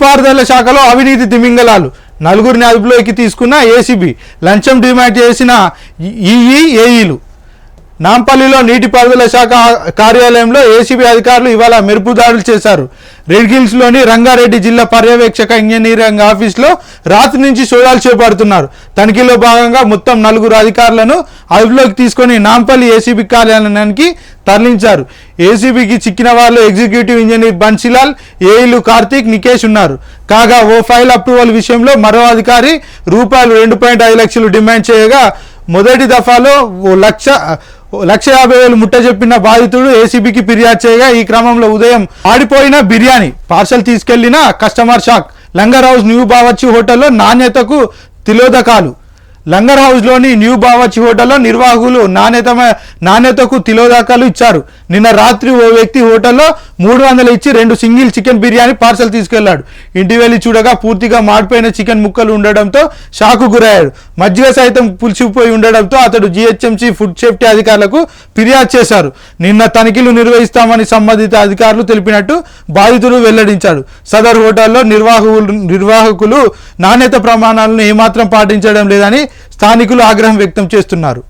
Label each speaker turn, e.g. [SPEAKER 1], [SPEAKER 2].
[SPEAKER 1] నీటిపారుదల శాఖలో అవినీతి తిమింగలాలు. నలుగురిని అదుపులోకి తీసుకున్న ఏసీబీ లంచం డిమాండ్ చేసిన ఈఈ ఏఈలు. నాంపల్లిలో నీటిపారుదల శాఖ కార్యాలయంలో ఏసీబీ అధికారులు ఇవాళ మెరుపు దాడులు చేశారు. రెడ్గిల్స్లోని రంగారెడ్డి జిల్లా పర్యవేక్షక ఇంజనీరింగ్ ఆఫీస్లో రాత్రి నుంచి సోదాలు చేపడుతున్నారు. తనిఖీలో భాగంగా మొత్తం నలుగురు అధికారులను అదుపులోకి తీసుకొని నాంపల్లి ఏసీబీ కార్యాలయానికి తరలించారు. ఏసీబీకి చిక్కిన వాళ్ళు ఎగ్జిక్యూటివ్ ఇంజనీర్ బన్సిలాల్ ఏఈలు కార్తీక్ నికేష్ ఉన్నారు. కాగా ఓ ఫైల్ అప్రూవల్ విషయంలో మరో అధికారి రూపాయలు రెండు పాయింట్ ఐదు లక్షలు డిమాండ్ చేయగా మొదటి దఫాలో ఓ లక్ష లక్ష యాభై వేలు ముట్ట చెప్పిన బాధితుడు ఏసీబీకి ఫిర్యాదు చేయగా ఈ క్రమంలో ఉదయం ఆడిపోయిన బిర్యానీ పార్సల్ తీసుకెళ్ళిన customer shock. Langar house new Bawarchi హోటల్లో నాణ్యతకు తిలోదకాలు. లంగర్ హౌస్లోని న్యూ బావర్చి హోటల్లో నిర్వాహకులు నాణ్యత నాణ్యతకు తిలోదాకాలు ఇచ్చారు. నిన్న రాత్రి ఓ వ్యక్తి హోటల్లో మూడు వందలు ఇచ్చి రెండు సింగిల్ చికెన్ బిర్యానీ పార్సల్ తీసుకెళ్ళాడు. ఇంటి వెళ్ళి చూడగా పూర్తిగా మాడిపోయిన చికెన్ ముక్కలు ఉండడంతో షాకు గురయ్యాడు. మజ్జిగ సైతం పులిసిపోయి ఉండడంతో అతడు జిహెచ్ఎంసీ ఫుడ్ సేఫ్టీ అధికారులకు ఫిర్యాదు చేశారు. నిన్న తనిఖీలు నిర్వహిస్తామని సంబంధిత అధికారులు తెలిపినట్టు బాధితుడు వెల్లడించాడు సదర్ హోటల్లో నిర్వాహకులు నిర్వాహకులు నాణ్యత ప్రమాణాలను ఏమాత్రం పాటించడం లేదని స్థానికులు ఆగ్రహం వ్యక్తం చేస్తున్నారు.